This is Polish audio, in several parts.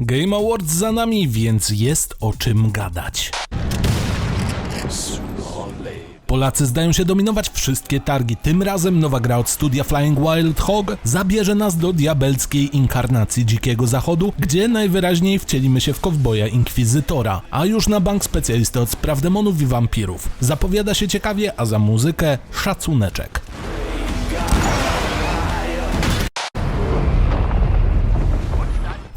Game Awards za nami, więc jest o czym gadać. Polacy zdają się dominować wszystkie targi. Tym razem nowa gra od studia Flying Wild Hog zabierze nas do diabelskiej inkarnacji Dzikiego Zachodu, gdzie najwyraźniej wcielimy się w kowboja Inkwizytora, a już na bank specjalisty od spraw demonów i wampirów. Zapowiada się ciekawie, a za muzykę szacuneczek.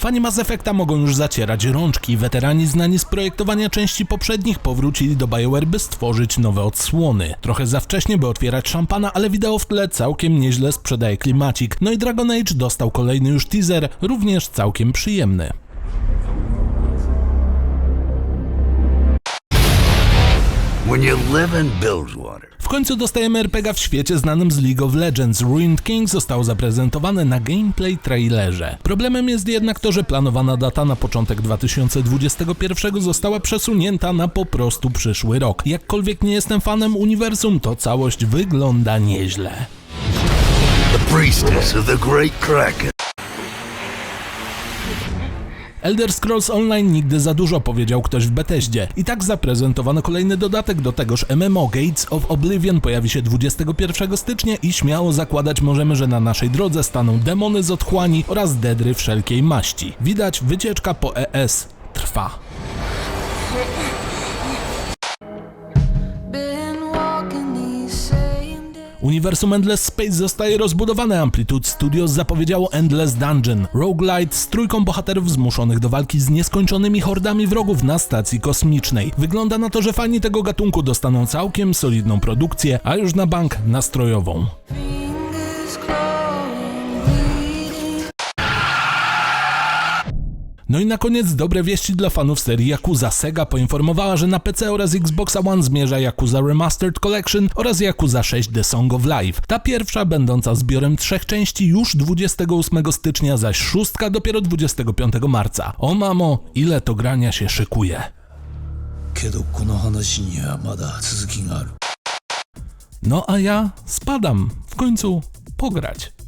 Fani Mass Effecta mogą już zacierać rączki. Weterani znani z projektowania części poprzednich powrócili do BioWare, by stworzyć nowe odsłony. Trochę za wcześnie, by otwierać szampana, ale wideo w tle całkiem nieźle sprzedaje klimacik. No i Dragon Age dostał kolejny już teaser, również całkiem przyjemny. When you live in Bilgewater, końcu dostajemy RPG w świecie znanym z League of Legends. Ruined King został zaprezentowany na gameplay trailerze. Problemem jest jednak to, że planowana data na początek 2021 została przesunięta na po prostu przyszły rok. Jakkolwiek nie jestem fanem uniwersum, to całość wygląda nieźle. the. Elder Scrolls Online nigdy za dużo, powiedział ktoś w Bethesdzie. I tak zaprezentowano kolejny dodatek do tegoż MMO. Gates of Oblivion pojawi się 21 stycznia i śmiało zakładać możemy, że na naszej drodze staną demony z otchłani oraz dedry wszelkiej maści. Widać, wycieczka po ES trwa. Uniwersum Endless Space zostaje rozbudowane. Amplitude Studios zapowiedziało Endless Dungeon, roguelite z trójką bohaterów zmuszonych do walki z nieskończonymi hordami wrogów na stacji kosmicznej. Wygląda na to, że fani tego gatunku dostaną całkiem solidną produkcję, a już na bank nastrojową. No i na koniec dobre wieści dla fanów serii Yakuza. Sega poinformowała, że na PC oraz Xbox One zmierza Yakuza Remastered Collection oraz Yakuza 6 The Song of Life. Ta pierwsza będąca zbiorem trzech części już 28 stycznia, zaś szóstka dopiero 25 marca. O mamo, ile to grania się szykuje. No a ja spadam. W końcu pograć.